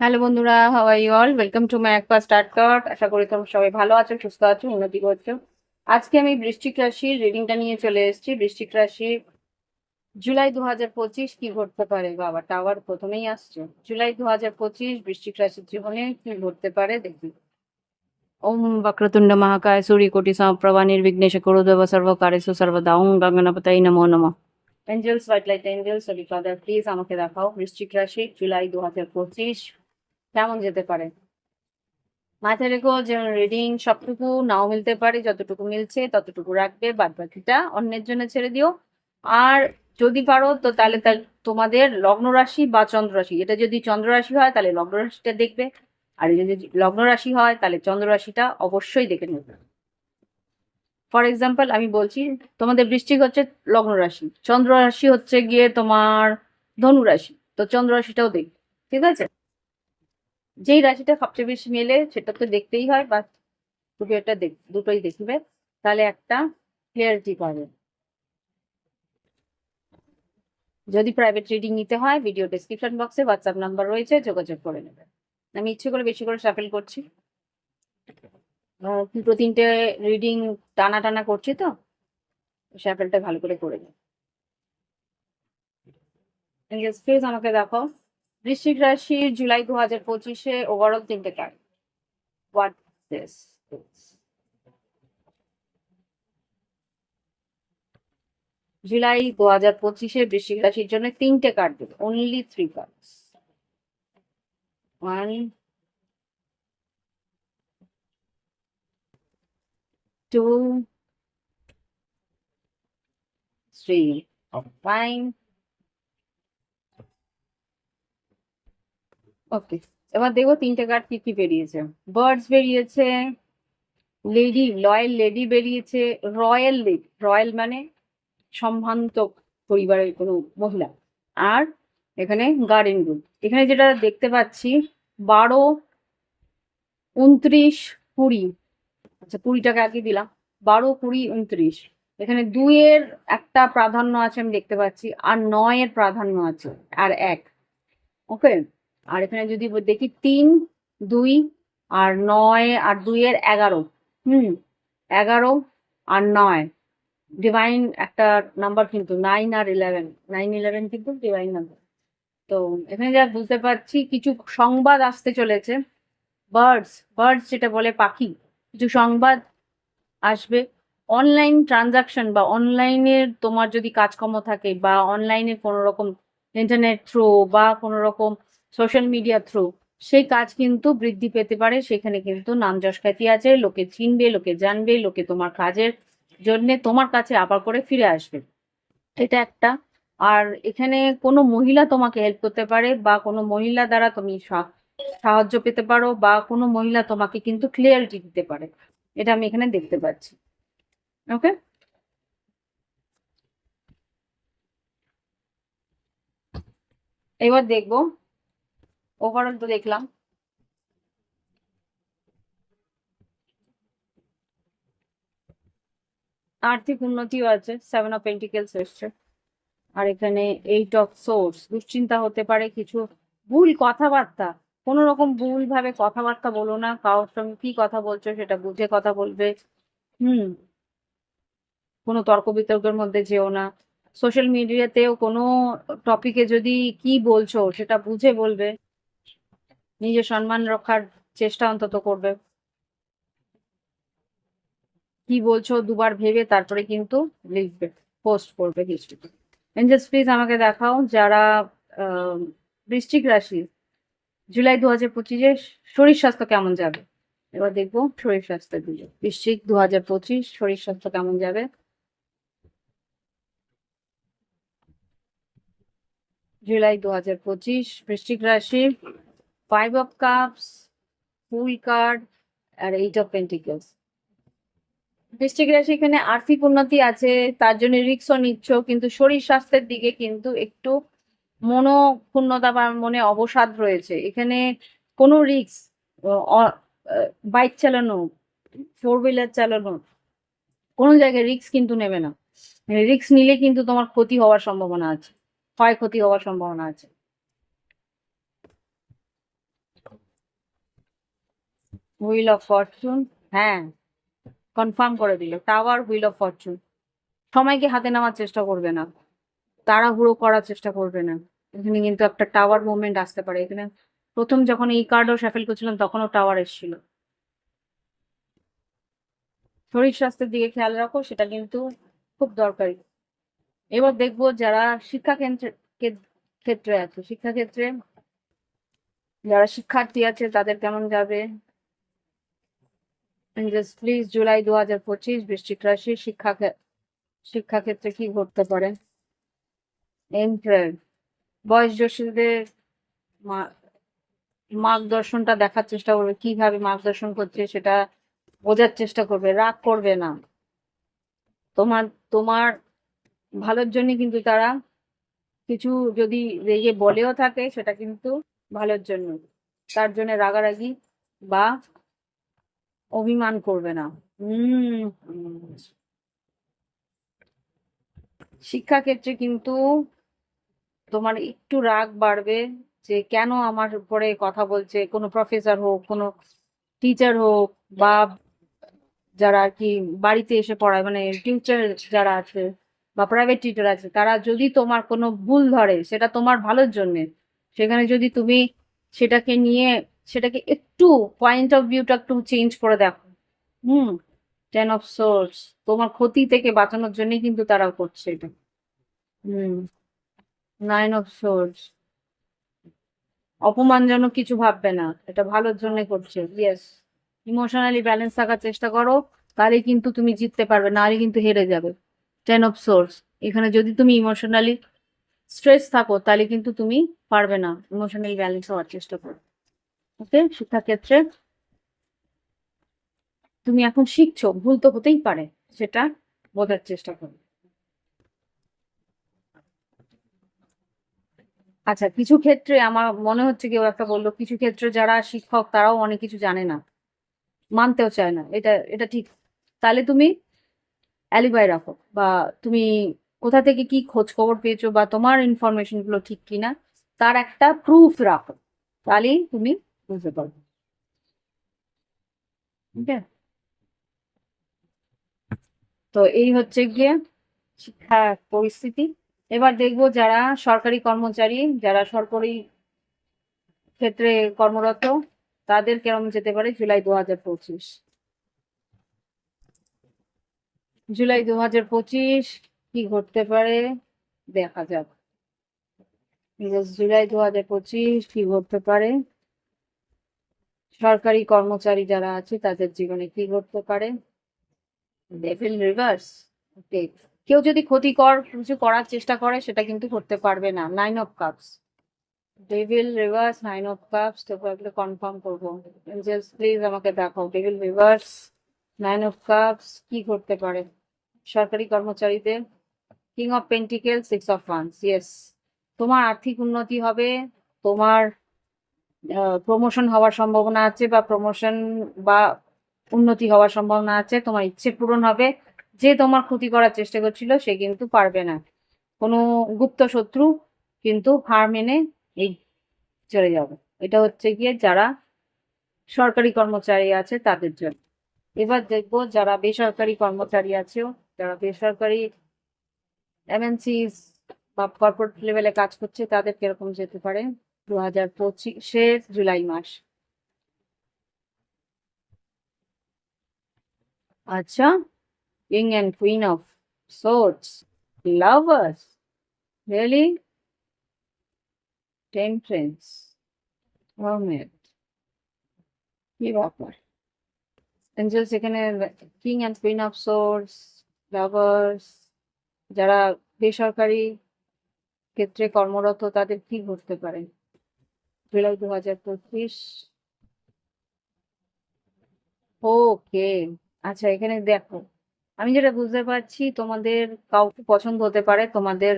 Hello বন্ধুরা you all welcome to my একপা start card আশা করি তোমরা সবাই ভালো আছো, সুস্থ আছো, উন্নতি করছ। আজকে আমি বৃশ্চিক রাশির রিডিংটা নিয়ে চলে এসেছি। বৃশ্চিক রাশি, জুলাই দু হাজার পঁচিশ কি ঘটতে পারে? বাবা টাওয়ার প্রথমেই আসছে। জুলাই দু হাজার পঁচিশ, বৃশ্চিক রাশির জীবনে কি ঘটতে পারে? দেখবি ওম বক্রতুণ্ড মহাকায় সূর্য কোটি সমপ্রভা নির্বিঘ্নেশ করুদেব সর্বকারেষু সর্বদা ওম গঙ্গনাপতাই নমো নমঃ। Angels white light angels holy father please আমাকে দেখাও। বৃশ্চিক রাশি, জুলাই দু হাজার পঁচিশ। কেমন যেতে পারে? মাথায় রেখো যে রিডিং সবটুকু নাও মিলতে পারে, যতটুকু মিলছে ততটুকু রাখবে বাদ বাকিটা অন্যের জন্য ছেড়ে দিও। আর যদি পারো তো তাহলে তোমাদের লগ্ন রাশি বা চন্দ্র রাশি এটা যদি চন্দ্র রাশি হয় তাহলে লগ্ন রাশিটা দেখবে। আর যদি লগ্ন রাশি হয় তাহলে চন্দ্র রাশিটা অবশ্যই দেখে নেবে। ফর এক্সাম্পল আমি বলছি তোমাদের বৃষ্টিক হচ্ছে লগ্ন রাশি চন্দ্র রাশি হচ্ছে গিয়ে তোমার ধনু রাশি তো চন্দ্র রাশিটাও দেখবে, ঠিক আছে? যেই রাশিটা সবচেয়ে বেশি মেলে সেটা তো দেখতেই হয়, বা তুমি এটা দুটোই দেখবে, তাহলে একটা ক্লিয়ারিটি পাবে। যদি প্রাইভেট রিডিং নিতে হয় ভিডিও ডিসক্রিপশন বক্সে হোয়াটসঅ্যাপ নাম্বার রয়েছে, যোগাযোগ করে নেবে। আমি ইচ্ছে করে বেশি করে সাফেল করছি। দুটো তিনটে রিডিং টানা টানা করছি তো স্যাপেলটা ভালো করে করে প্লিজ আমাকে দেখো। বৃশ্চিক রাশির জুলাই দু হাজার পঁচিশে ওভারঅল তিনটে কার্ড জুলাই দু হাজার পঁচিশে বৃশ্চিক রাশির জন্য তিনটে কার্ড দেবে। Only three cards one two three fine okay, এবার দেখব তিনটে কার্ড কি কি বেরিয়েছে। বার্ডস বেরিয়েছে লেডি লয়াল লেডি বেরিয়েছে রয়্যাল লেডি রয়্যাল মানে সম্ভ্রান্ত পরিবারের কোনো মহিলা। আর এখানে গার্ডেন গ্রুপ এখানে যেটা দেখতে পাচ্ছি, বারো, উনত্রিশ, কুড়ি। আচ্ছা কুড়ি টাকা আগে দিলাম, বারো, কুড়ি, উনত্রিশ। এখানে দুইয়ের একটা প্রাধান্য আছে আমি দেখতে পাচ্ছি, আর নয়ের প্রাধান্য আছে, আর এক। ওকে? আর এখানে যদি দেখি তিন, দুই আর নয় আর দুইয়ের এগারো, হুম, এগারো আর নয় ডিভাইন একটা নাম্বার কিন্তু নাইন আর ইলেভেন নাইন ইলেভেন কিন্তু ডিভাইন নাম্বার তো এখানে যা বুঝতে পারছি, কিছু সংবাদ আসতে চলেছে। বার্ডস বার্ডস যেটা বলে পাখি, কিছু সংবাদ আসবে। অনলাইন ট্রানজাকশন বা অনলাইনের তোমার যদি কাজকর্ম থাকে বা অনলাইনে কোনো রকম ইন্টারনেট থ্রু বা কোনো রকম সোশ্যাল মিডিয়া থ্রু সেই কাজ কিন্তু বৃদ্ধি পেতে পারে। সেখানে কিন্তু নাম যশ খ্যাতি আছে, লোকে চিনবে, লোকে জানবে, লোকে তোমার কাজের জন্য তোমার কাছে আবার করে ফিরে আসবে। এটা একটা। আর এখানে কোনো মহিলা তোমাকে হেল্প করতে পারে বা কোনো মহিলা দ্বারা তুমি সাহায্য পেতে পারো বা কোনো মহিলা তোমাকে কিন্তু ক্লিয়ারিটি দিতে পারে। এটা আমি এখানে দেখতে পাচ্ছি। ওকে এবার দেখব ওভারঅল তো দেখলাম। আর্থিক উন্নতিও আছে সেভেন অফ পেন্টিকেলস এসছে। আর এখানে এইট অফ সোর্স দুশ্চিন্তা হতে পারে, কিছু ভুল কথাবার্তা। কোনো রকম ভুল ভাবে কথাবার্তা বলো না, কারোর সঙ্গে কি কথা বলছো সেটা বুঝে কথা বলবে। হুম, কোনো তর্ক বিতর্কের মধ্যে যেও না। সোশ্যাল মিডিয়াতেও কোনো টপিকে যদি কি বলছো সেটা বুঝে বলবে। নিজের সম্মান রক্ষার চেষ্টা অন্তত করবে। কি বলছো দুবার ভেবে তারপরে কিন্তু লিখবে পোস্ট করবে এঞ্জেলস প্লিজ আমাকে দেখাও যারা বৃশ্চিক রাশি, জুলাই দু হাজার পঁচিশে শরীর স্বাস্থ্য কেমন যাবে? এবার দেখব শরীর স্বাস্থ্যের দিকে। বৃশ্চিক দু হাজার পঁচিশ শরীর স্বাস্থ্য কেমন যাবে? জুলাই দু হাজার পঁচিশ বৃশ্চিক রাশি five of cups full card R eight of pentacles বৃশ্চিক রাশি এখানে আর্থিক উন্নতি আছে, তার জন্য রিক্সও নিচ্ছ, কিন্তু শরীর স্বাস্থ্যের দিকে কিন্তু একটু মনোক্ষুণ্ণতা বা মনে অবসাদ রয়েছে। এখানে কোনো রিক্স বাইক চালানো ফোর হুইলার চালানো, কোনো জায়গায় রিক্স কিন্তু নেবে না। রিক্স নিলে কিন্তু তোমার ক্ষতি হওয়ার সম্ভাবনা আছে, ক্ষয়ক্ষতি হওয়ার সম্ভাবনা আছে। হুইল অফ ফরচুন হ্যাঁ কনফার্ম করে দিল। টাওয়ার হুইল অফ ফরচুন সময়কে হাতে নেওয়ার চেষ্টা করবে না। তাড়াহুড়ো করার চেষ্টা করবে না। এখানে কিন্তু একটা টাওয়ার মুভমেন্ট আসতে পারে। এখানে প্রথম যখন এই কার্ডও শাফেল করছিলাম তখনও টাওয়ার এসেছিল। শরীর স্বাস্থ্যের দিকে খেয়াল রাখো, সেটা কিন্তু খুব দরকারি। এবার দেখব যারা শিক্ষা কেন্দ্রে ক্ষেত্রে আছে, শিক্ষাক্ষেত্রে যারা শিক্ষার্থী আছে, তাদের কেমন যাবে? প্লিজ জুলাই দু হাজার পঁচিশ বৃশ্চিক রাশি শিক্ষা ক্ষে- শিক্ষাক্ষেত্রে কি ঘটতে পারে? বয়স মা- মার্গদর্শনটা দেখার চেষ্টা করবে, কীভাবে মার্গদর্শন করছে সেটা বোঝার চেষ্টা করবে, রাগ করবে না। তোমার তোমার ভালোর জন্য কিন্তু তারা কিছু যদি রেগে বলেও থাকে, সেটা কিন্তু ভালোর জন্য। তার জন্য রাগারাগি বা অভিমান করবে না। উম, শিক্ষাক্ষেত্রে কিন্তু তোমার একটু রাগ বাড়বে যে কেন আমার উপরে কথা বলছে, কোনো প্রফেসর হোক, কোনো টিচার হোক বা যারা আর কি বাড়িতে এসে পড়ায় মানে টিচার যারা আছে বা প্রাইভেট টিচার আছে, তারা যদি তোমার কোনো ভুল ধরে, সেটা তোমার ভালোর জন্যে, সেখানে যদি তুমি সেটাকে নিয়ে সেটাকে একটু পয়েন্ট অফ ভিউটা একটু চেঞ্জ করে দেখো। হুম টেন অফ সোর্স তোমার ক্ষতি থেকে বাঁচানোর জন্যই কিন্তু তারা করছে এটা। হুম নাইন অফ সোর্স অপমানজনক কিছু ভাববে না, এটা ভালোর জন্য করছে। ইয়েস ইমোশনালি ব্যালেন্স থাকার চেষ্টা করো তাহলে কিন্তু তুমি জিততে পারবে না নাহলে কিন্তু হেরে যাবে। টেন অফ সোর্স এখানে যদি তুমি ইমোশনালি স্ট্রেস থাকো, তাহলে কিন্তু তুমি পারবে না ইমোশনালি ব্যালেন্স হওয়ার চেষ্টা করো ওকে? শিক্ষাক্ষেত্রে তুমি এখন শিখছো, ভুল তো হতেই পারে, সেটা বোঝার চেষ্টা করো। আচ্ছা কিছু ক্ষেত্রে আমার মনে হচ্ছে কেউ একটা বলল, কিছু ক্ষেত্রে যারা শিক্ষক তারাও অনেক কিছু জানে না, মানতেও চায় না, এটা এটা ঠিক। তাহলে তুমি অ্যালিবাই রাখো, বা তুমি কোথা থেকে কি খোঁজ খবর পেয়েছ, বা তোমার ইনফরমেশনগুলো ঠিক কিনা, তার একটা প্রুফ রাখো। তাহলেই তুমি বুঝতে পারবে ঠিক আছে তো এই হচ্ছে গিয়ে শিক্ষা পরিস্থিতি। এবার দেখব যারা সরকারি কর্মচারী যারা সরকারি ক্ষেত্রে কর্মরত তাদের কেমন যেতে পারে জুলাই দু হাজার পঁচিশ। জুলাই দু হাজার পঁচিশ কি ঘটতে পারে দেখা যাক। জুলাই দু হাজার পঁচিশ কি ঘটতে পারে? সরকারি কর্মচারী যারা আছে, তাদের জীবনে কি ঘটতে পারে? ডেভিল রিভার্স কেউ যদি ক্ষতিকর কিছু করার চেষ্টা করে, সেটা কিন্তু করতে পারবে না। Nine of cups devil reverse nine of cups তারপর কনফার্ম করব। এঞ্জেলস প্লিজ আমাকে দেখাও। Devil reverse nine of cups কি করতে পারে? সরকারি কর্মচারীদের? King of pentacle six of wands yes তোমার আর্থিক উন্নতি হবে, তোমার প্রমোশন হওয়ার সম্ভাবনা আছে বা প্রমোশন বা উন্নতি হওয়ার সম্ভাবনা আছে, তোমার ইচ্ছে পূরণ হবে, যে তোমার ক্ষতি করার চেষ্টা করছিল সে কিন্তু পারবে না। কোনো গুপ্ত শত্রু কিন্তু হার মেনে এই চলে যাবে। এটা হচ্ছে গিয়ে যারা সরকারি কর্মচারী আছে তাদের জন্য। এবার দেখব যারা বেসরকারি কর্মচারী আছে যারা বেসরকারি এমএনসিস বা কর্পোরেট লেভেলে কাজ করছে তাদের কীরকম যেতে পারে? দু হাজার পঁচিশের জুলাই মাস। আচ্ছা king and queen of swords lovers really temperance কি ব্যাপার? এঞ্জেলস এখানে king and queen of swords lovers যারা বেসরকারি ক্ষেত্রে কর্মরত তাদের কি ঘটতে পারে জুলাই দু হাজার পঁচিশ। ওকে আচ্ছা এখানে দেখো, আমি যেটা বুঝতে পারছি তোমাদের কাউকে পছন্দ হতে পারে, তোমাদের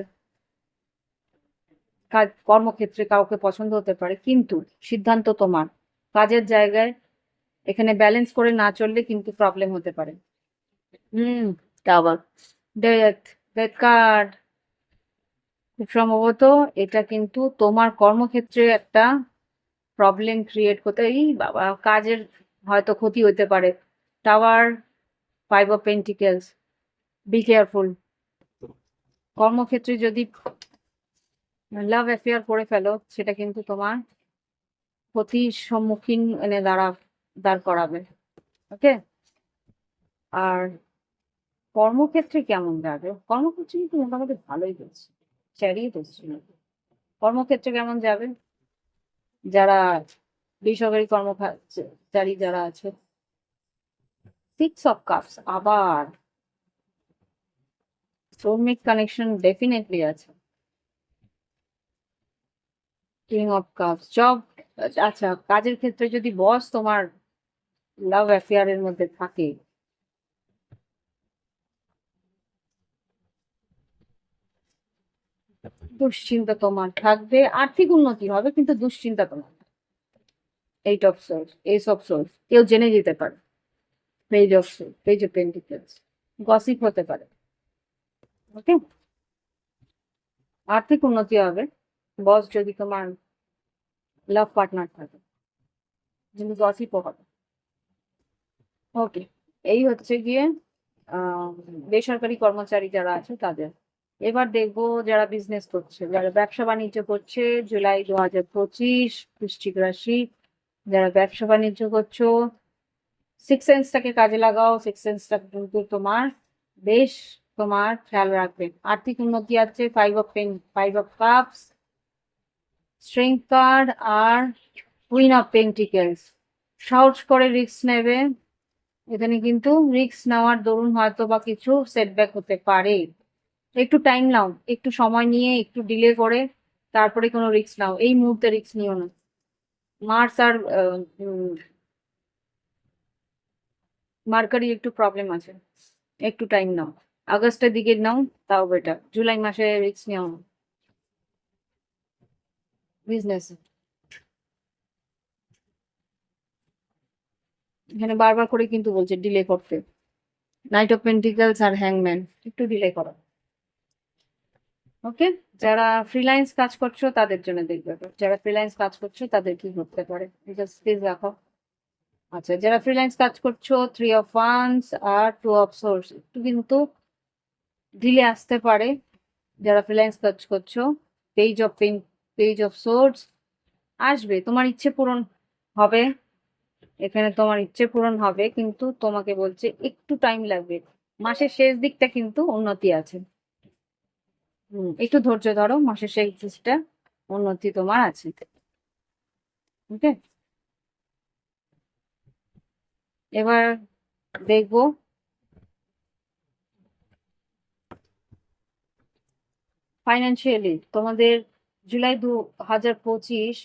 কাজ, কর্মক্ষেত্রে কাউকে পছন্দ হতে পারে, কিন্তু সিদ্ধান্ত তোমার। কাজের জায়গায় এখানে ব্যালেন্স করে না চললে কিন্তু প্রবলেম হতে পারে। Hmm tower death death card সম্ভবত এটা কিন্তু তোমার কর্মক্ষেত্রে একটা প্রবলেম ক্রিয়েট করতে, এই বাবা, কাজের হয়তো ক্ষতি হতে পারে। Tower five of pentacles be careful কর্মক্ষেত্রে যদি লাভ অ্যাফেয়ার করে ফেলো, সেটা কিন্তু তোমার ক্ষতির সম্মুখীন এনে দাঁড়া দাঁড় করাবে। ওকে আর কর্মক্ষেত্রে কেমন যাবে? কর্মক্ষেত্রে কিন্তু মোটামুটি ভালোই হচ্ছে চারিয়ে হচ্ছিল কর্মক্ষেত্রে কেমন যাবে? যারা বেসরকারি কর্মচারী যারা আছে সিক্স অফ কাপস আবার শ্রমিক কানেকশন ডেফিনেটলি আছে। কিং অফ কাপস জব আচ্ছা কাজের ক্ষেত্রে যদি বস তোমার লাভ অ্যাফেয়ারের মধ্যে থাকে দুশ্চিন্তা তোমার থাকবে, আর্থিক উন্নতি হবে, কিন্তু দুশ্চিন্তা তোমার eight of swords ace of swords কেউ জেনে যেতে পারে। Page of swords page of pentacles gossip হতে পারে। ওকে আর্থিক উন্নতি হবে বস যদি তোমার লাভ পার্টনার থাকে, কিন্তু গসিপও হবে। ওকে এই হচ্ছে গিয়ে বেসরকারি কর্মচারী যারা আছে, তাদের। এবার দেখব যারা বিজনেস করছে, যারা ব্যবসা বাণিজ্য করছে, জুলাই দু হাজার পঁচিশ বৃশ্চিক রাশি, যারা ব্যবসা বাণিজ্য করছ সিক্স সেন্সটাকে কাজে লাগাও সিক্স সেন্সটা কিন্তু তোমার বেশ তোমার খেয়াল রাখবে। আর্থিক উন্নতি আছে five of pen five of cups strength card R queen of pentacles সাহস করে রিস্ক নেবে, এখানে কিন্তু রিস্ক নেওয়ার দরুন হয়তো বা কিছু সেটব্যাক হতে পারে। একটু টাইম নাও, একটু সময় নিয়ে, একটু ডিলে করে, তারপরে কোনো রিস্ক নাও। এই মুহূর্তে রিস্ক নিও না। মার্স আর মার্কারি একটু প্রবলেম আছে। একটু টাইম নাও। আগস্টের দিকে নাও, তাও বেটার জুলাই মাসে রিস্ক নিও না বিজনেস এখানে বারবার করে কিন্তু বলছে ডিলে করতে। নাইট অফ পেন্টিকেলস আর হ্যাংম্যান একটু ডিলে করো। ওকে? যারা ফ্রিল্যান্স কাজ করছ, তাদের জন্য দেখবে। যারা ফ্রিল্যান্স কাজ করছ তাদের কি করতে পারে। জাস্ট প্লিজ রাখো আচ্ছা যারা ফ্রিল্যান্স কাজ করছ থ্রি অফ ওয়ান্স আর টু অফ সোর্স একটু কিন্তু ডিলে আসতে পারে। যারা ফ্রিল্যান্স কাজ করছ page of pen page of swords আসবে। তোমার ইচ্ছে পূরণ হবে। এখানে তোমার ইচ্ছে পূরণ হবে, কিন্তু তোমাকে বলছে একটু টাইম লাগবে। মাসের শেষ দিকটা কিন্তু উন্নতি আছে। একটু ধৈর্য ধরো, মাসের শেষ দিকটা উন্নতি তোমার আছে। ওকে এবার দেখব। ফাইন্যান্সিয়ালি তোমাদের জুলাই দু হাজার পঁচিশ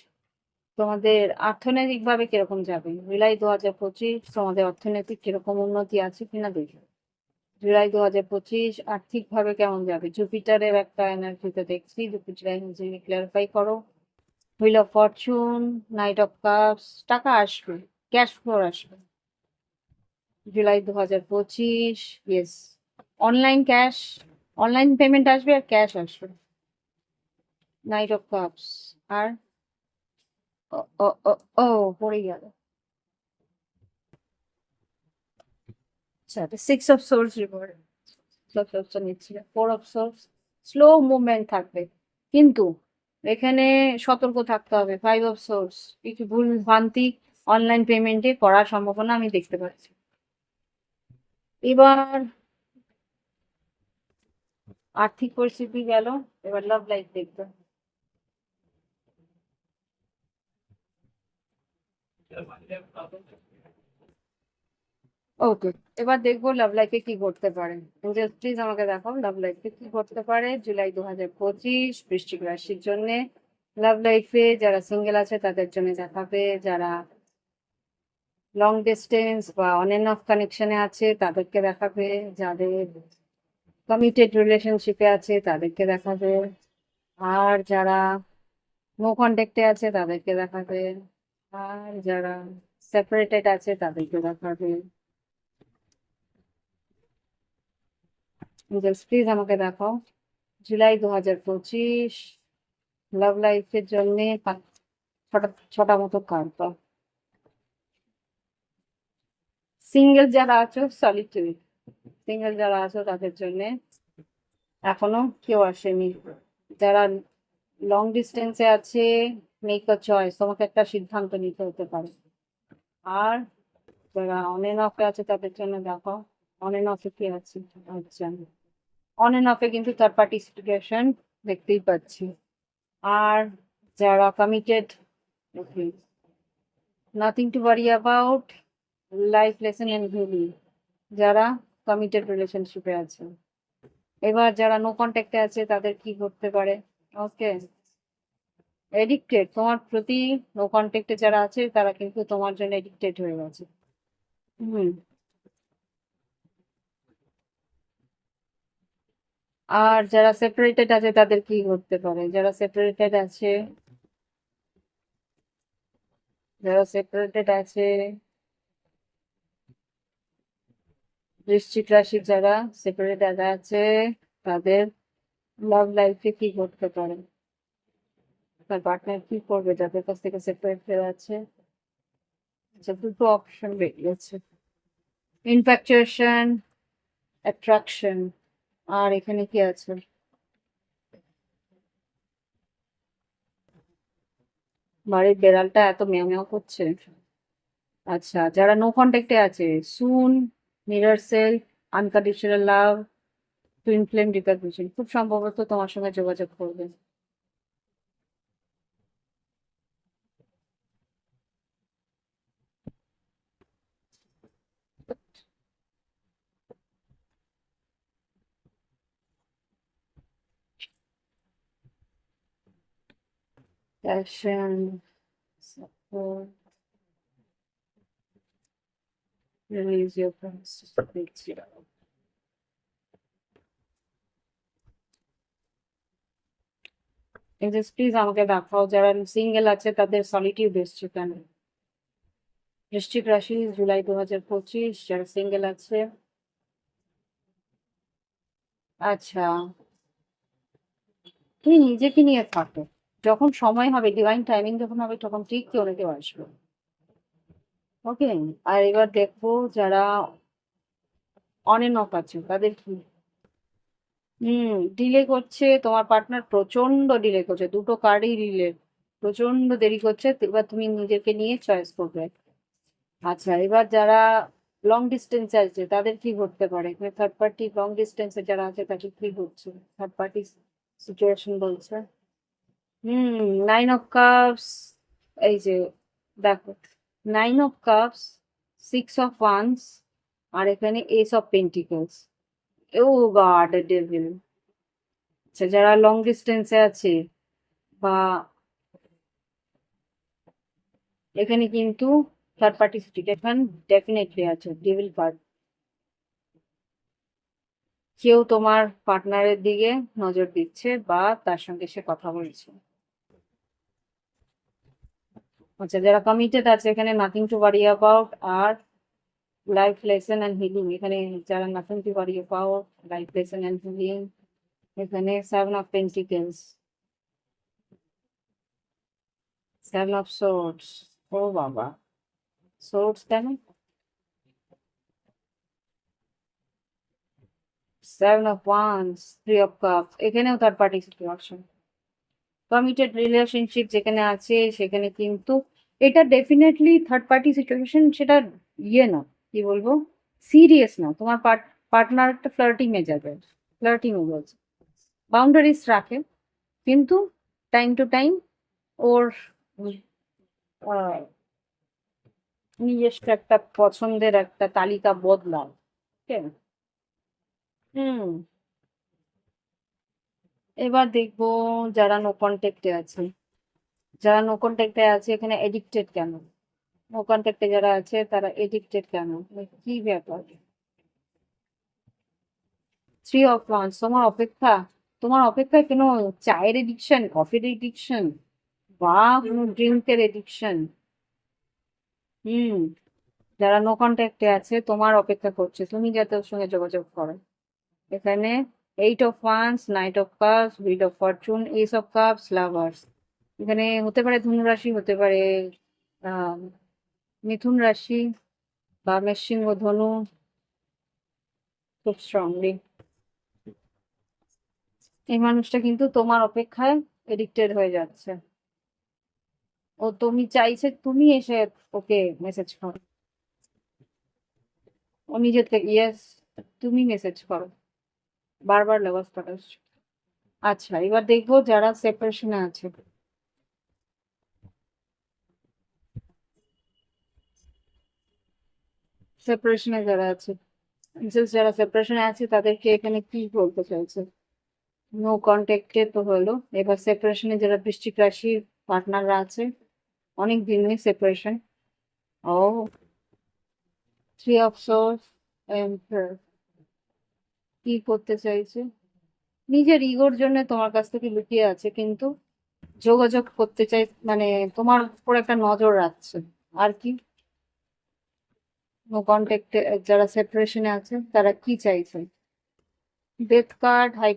তোমাদের অর্থনৈতিকভাবে কীরকম যাবে? জুলাই দু হাজার পঁচিশ তোমাদের অর্থনৈতিক কীরকম উন্নতি আছে কিনা দেখো জুলাই দু হাজার পঁচিশ আর্থিকভাবে কেমন যাবে? জুপিটারের একটা এনার্জিতে দেখছি, জুপিটার এনার্জি ক্লারিফাই করো। Wheel of fortune knight of cups টাকা আসবে ক্যাশ ফ্লো আসবে। জুলাই দু হাজার পঁচিশ yes online cash online payment আসবে আর ক্যাশ আসবে। নাইট অফ কাপস আর, ও ও ও পড়ে গেল। সিক্স অফ সোর্স রিভার নিচ্ছি four of swords slow movement থাকবে। কিন্তু এখানে সতর্ক থাকতে হবে ফাইভ অফ সোর্স কিছু ভুল ভ্রান্তি অনলাইন পেমেন্টে করার সম্ভাবনা আমি দেখতে পাচ্ছি। এবার আর্থিক পরিস্থিতি গেল, এবার লাভ লাইফ দেখবে ওকে এবার দেখব লাভ লাইফে কি করতে পারে। প্লিজ আমাকে দেখাও লাভ লাইফে কি করতে পারে। জুলাই দু হাজার পঁচিশ, বৃশ্চিক রাশির জন্য। লাভ লাইফে যারা সিঙ্গেল আছে, তাদের জন্য দেখাবে। যারা লং ডিস্টেন্স বা অন এন্ড অফ কানেকশনে আছে, তাদেরকে দেখাবে। যাদের কমিটেড রিলেশনশিপে আছে, তাদেরকে দেখাবে। আর যারা নো কন্ট্যাক্টে আছে, তাদেরকে দেখাবে। আর যারা সেপারেটেড আছে, তাদেরকে দেখাবে। প্লিজ আমাকে দেখাও জুলাই দু হাজার পঁচিশ লাভ লাইফের জন্য ছটা ছটা মতো কার্ড পাও সিঙ্গেল যারা আছো সলিটিউড সিঙ্গেল যারা আছো, তাদের জন্য এখনও কেউ আসেনি। যারা লং ডিস্টেন্সে আছে মেক আ চয়েস তোমাকে একটা সিদ্ধান্ত নিতে হতে পারে। আর যারা অন এন্ড অফে আছে, তাদের জন্য দেখো অন এন্ড অফে কি আছে আচ্ছা অন এন্ড অফে কিন্তু থার্ড পার্টিসিপেশন দেখতেই পাচ্ছি। আর যারা committed nothing to worry about life lesson and healing যারা কমিটেড রিলেশনশিপে আছে। এবার যারা নো কন্ট্যাক্টে আছে, তাদের কি করতে পারে? ওকে এডিক্টেড তোমার প্রতি নো কন্ট্যাক্টে যারা আছে, তারা কিন্তু তোমার জন্য এডিক্টেড হয়ে গেছে। হুম আর যারা সেপারেটেড আছে, তাদের কি করতে পারে? যারা সেপারেটেড আছে, যারা সেপারেটেড আছে, বৃশ্চিক রাশি যারা সেপারেটেড আছে, তাদের লাভ লাইফে কি করতে পারে? তার পার্টনার কি করবে? যাদের কাছ থেকে সেপারেট হয়ে আছে আচ্ছা দুটো অপশন বেরিয়েছে। ইনফ্যাকচুয়েশন অ্যাট্রাকশন আর এখানে কি আছে? বাড়ির বেড়ালটা এত মেয় মেয় করছে। আচ্ছা যারা নো কন্ট্যাক্টে আছে soon mirror cell unconditional love twin flame recognition খুব সম্ভবত তোমার সঙ্গে যোগাযোগ করবে। Passion, support, release your past, makes it out. Please আমাকে দেখাও যারা সিঙ্গেল আছে তাদের সলিটিউড এসছে কেন বৃশ্চিক রাশি জুলাই দু হাজার পঁচিশ যারা সিঙ্গেল আছে। আচ্ছা। তুমি নিজেকে নিয়ে থাকো। যখন সময় হবে ডিভাইন টাইমিং যখন হবে, তখন ঠিক কেউ না কেউ আসবে। ওকে আর এবার দেখব যারা অন অফ আছে, তাদের কি? হুম ডিলে করছে, তোমার পার্টনার প্রচণ্ড ডিলে করছে, দুটো কার্ডই ডিলে প্রচণ্ড দেরি করছে এবার তুমি নিজেকে নিয়ে চয়েস করবে। আচ্ছা এবার যারা লং ডিস্টেন্সে আছে, তাদের কি ঘটতে পারে? থার্ড পার্টি লং ডিস্টেন্সে যারা আছে, তাদের কি করছে থার্ড পার্টি সিচুয়েশন বলছে। হুম নাইন অফ কাপস এই যে, দেখো nine of cups six of wands আর এখানে ace of pentacles oh God devil আচ্ছা যারা লং ডিস্টেন্সে আছে বা এখানে কিন্তু থার্ড পার্টি সিচুয়েশন ডেফিনেটলি আছে ডেভিল কার্ড কেউ তোমার পার্টনারের দিকে নজর দিচ্ছে বা তার সঙ্গে সে কথা বলছে। আচ্ছা যারা কমিটেড আছে এখানে নাথিং টু ওয়ারি অ্যাবাউট আর লাইফ লেসন অ্যান্ড হিলিং এখানে যারা nothing to worry about life lesson and healing এখানে seven of pentacles seven of swords ও বাবা। সোর্টস কেন? Seven of wands three of cup এখানেও third party situation committed relationship যেখানে আছে, সেখানে কিন্তু এটা ডেফিনেটলি থার্ড পার্টি সিচুয়েশন সেটা ইয়ে না, কি বলব? সিরিয়াস না। তোমার পার্টনার একটা ফ্লার্টিংয়ে যাবে ফ্লার্টিংও বলছে। বাউন্ডারিজ রাখে, কিন্তু টাইম টু টাইম ওর নিজস্ব একটা পছন্দের একটা তালিকা বদলায়। ঠিক হুম। এবার দেখব যারা নো কন্ট্যাক্টে আছে। যারা নো কন্ট্যাক্টে আছে, এখানে এডিক্টেড কেন? নো কন্ট্যাক্টে যারা আছে, তারা এডিক্টেড কেন? মানে কি ব্যাপার? থ্রি অফ ওয়ান্স তোমার অপেক্ষা? তোমার অপেক্ষায় কেন? চায়ের এডিকশন কফির এডিকশন বা কোনো ড্রিঙ্কের এডিকশন হুম, যারা নো কন্ট্যাক্টে আছে, তোমার অপেক্ষা করছে। তুমি যাতে ওর সঙ্গে যোগাযোগ করো। এখানে eight of wands knight of cups wheel of fortune ace of cups lovers এখানে হতে পারে ধনুরাশি হতে পারে মিথুন রাশি বা মেষসিংহ ধনু খুব স্ট্রংলি এই মানুষটা কিন্তু তোমার অপেক্ষায় এডিক্টেড হয়ে যাচ্ছে। ও তুমি চাইছে, তুমি এসে ওকে মেসেজ করো। ও নিজের থেকে ইয়েস তুমি মেসেজ করো। বারবার লাভার্স পাঠাচ্ছ আচ্ছা এবার দেখব যারা সেপারেশনে আছে। সেপারেশনে যারা আছে। যারা সেপারেশনে আছে, তাদেরকে এখানে কি বলতে চাইছে? নো কন্ট্যাক্টে তো হলো। এবার সেপারেশনে যারা বৃশ্চিক রাশির পার্টনাররা আছে, অনেক দিনের সেপারেশন ও থ্রি অফ সোর্স কি করতে চাইছে? নিজের ইগোর জন্য তোমার কাছ থেকে লুকিয়ে আছে, কিন্তু যোগাযোগ করতে চাই মানে তোমার উপর একটা নজর রাখছে। আর কি? নো কন্ট্যাক্টে যারা সেপারেশনে আছে, তারা কি চাইছে? ডেথ কার্ড হাই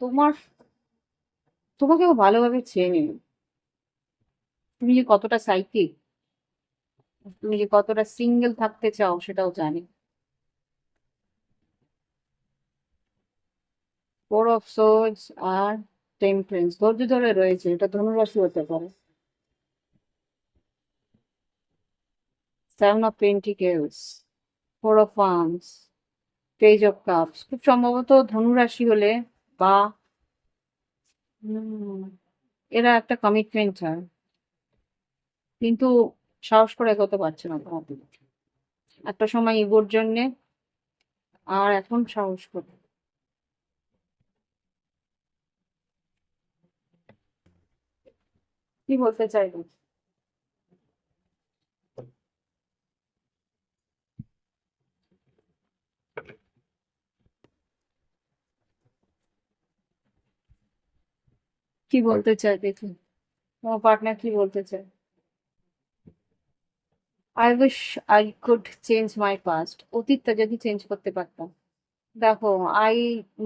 তোমার, তোমাকেও ভালোভাবে চেনে। তুমি যে কতটা সাইকিক তুমি যে কতটা সিঙ্গেল থাকতে চাও, সেটাও জানি। ফোর অফ সোর্স আর টেম্পারেন্স ধৈর্য ধরে রয়েছে, এটা ধনুরাশি হতে পারে। Seven of pentacles four of arms page of cups খুব সম্ভবত ধনুরাশি হলে বা এরা একটা কমিটমেন্ট হয়। কিন্তু সাহস করে এগোতে পারছে না তোমাকে একটা সময় ইগোর জন্যে আর এখন সাহস করে কি বলতে চাইব কি বলতে চাই দেখি। তোমার পার্টনার কি বলতে চায়? I wish I could change my past অতীতটা যদি চেঞ্জ করতে পারতাম। দেখো I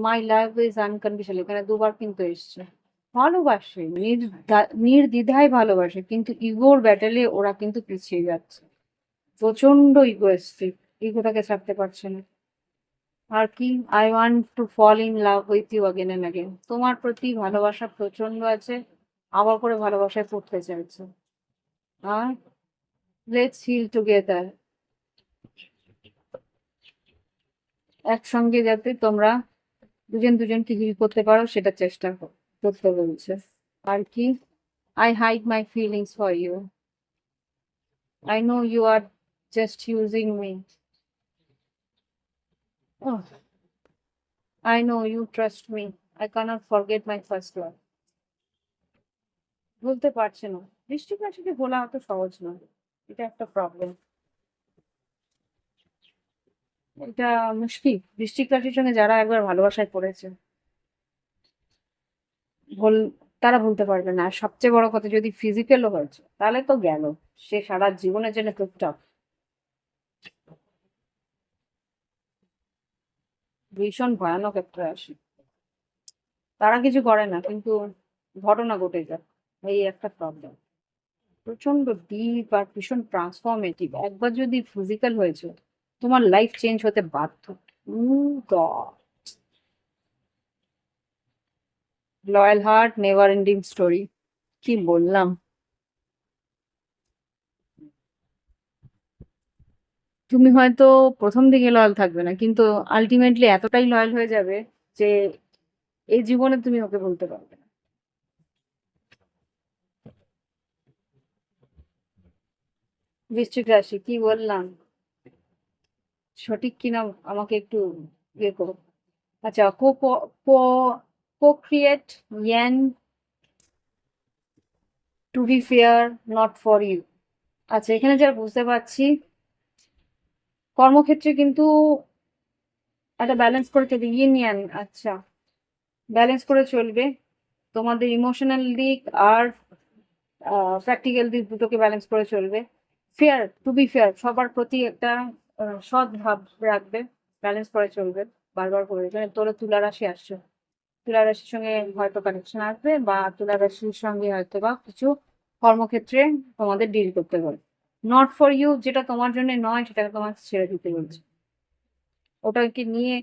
my life is unconditional এখানে দুবার কিন্তু এসছে। ভালোবাসে নির্দা- নির্দ্বিধায় ভালোবাসে, কিন্তু ইগোর ব্যাটেলে ওরা কিন্তু পিছিয়ে যাচ্ছে। প্রচণ্ড ইগোয়েস্টিক ইগোটাকে ছাড়তে পারছে না। আর কি I want to fall in love with you again and again তোমার প্রতি ভালোবাসা প্রচণ্ড আছে আবার করে ভালোবাসায় পড়তে চাইছে। আর লেটস হিল টুগেদার একসঙ্গে যাতে তোমরা দুজন দুজনকে হিল করতে পারো, সেটা চেষ্টা কর- করতে বলছে আর কি? I hide my feelings for you I know you are just using me I know you trust me I can't forget my first love বলতে পারছে না। বৃষ্টিক রাশিকে বলা অত সহজ নয়। এটা একটা প্রবলেম এটা মুশকিল। বৃশ্চিক রাশির সঙ্গে যারা একবার ভালোবাসায় পড়েছে। বল তারা বলতে পারবে না। আর সবচেয়ে বড় কথা, যদি ফিজিক্যালও হয়েছে, তাহলে তো গেল। সে সারা জীবনের জন্য খুব টাফ ভীষণ ভয়ানক একটা রাশি তারা কিছু করে না, কিন্তু ঘটনা ঘটে যায়। এই একটা প্রবলেম প্রচণ্ড ডিপ আর ভীষণ ট্রান্সফর্মেটিভ একবার যদি ফিজিক্যাল হয়েছে, তোমার লাইফ চেঞ্জ হতে বাধ্য। God loyal heart, never ending story. কি বললাম? তুমি হয়তো প্রথম দিকে লয়াল থাকবে না, কিন্তু আলটিমেটলি এতটাই লয়াল হয়ে যাবে যে এই জীবনে তুমি ওকে বলতে পারবে না। বৃশ্চিক রাশি, কি বললাম? সঠিক কিনা আমাকে একটু ইয়ে করো। আচ্ছা কো কো create Ian to be fair not for you আচ্ছা এখানে যা বুঝতে পারছি কর্মক্ষেত্রে কিন্তু একটা ব্যালেন্স করে চলবে নিয়ে আচ্ছা ব্যালেন্স করে চলবে। তোমাদের ইমোশনাল দিক আর প্র্যাকটিক্যাল দিক দুটোকে ব্যালেন্স করে চলবে। ফেয়ার টু বি ফেয়ার সবার প্রতি একটা আহ, সৎ ভাব রাখবে। ব্যালেন্স করে চলবে। বারবার করে তোরা তোর তুলা রাশি আসছে। তুলা রাশির সঙ্গে হয়তো কানেকশন আসবে বা তুলা রাশির সঙ্গে হয়তো বা কিছু কর্মক্ষেত্রে তোমাদের ডিল করতে হবে। নট ফর ইউ যেটা তোমার জন্য নয় সেটাকে তোমাকে ছেড়ে দিতে বলছে ওটাকে নিয়ে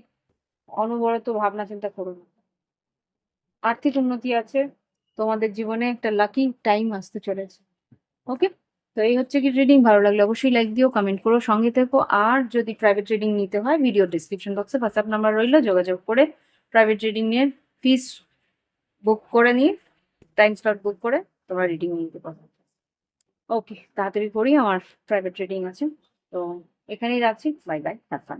অনবরত ভাবনা চিন্তা করো না। আর্থিক উন্নতি আছে, তোমাদের জীবনে একটা লাকি টাইম আসতে চলেছে। ওকে তো এই হচ্ছে কি রিডিং ভালো লাগলে অবশ্যই লাইক দিও কমেন্ট করো, সঙ্গে থেকো। আর যদি প্রাইভেট রিডিং নিতে হয় ভিডিও ডিসক্রিপশন বক্সে হোয়াটসঅ্যাপ নাম্বার রইল, যোগাযোগ করে প্রাইভেট রিডিং এর ফিস বুক করে নিয়ে টাইম স্লট বুক করে তোমরা রিডিং নিতে পারো। ওকে তাড়াতাড়ি করি, আমার প্রাইভেট রিডিং আছে। তো এখানেই রাখছি বাই বাই হ্যাভ ফান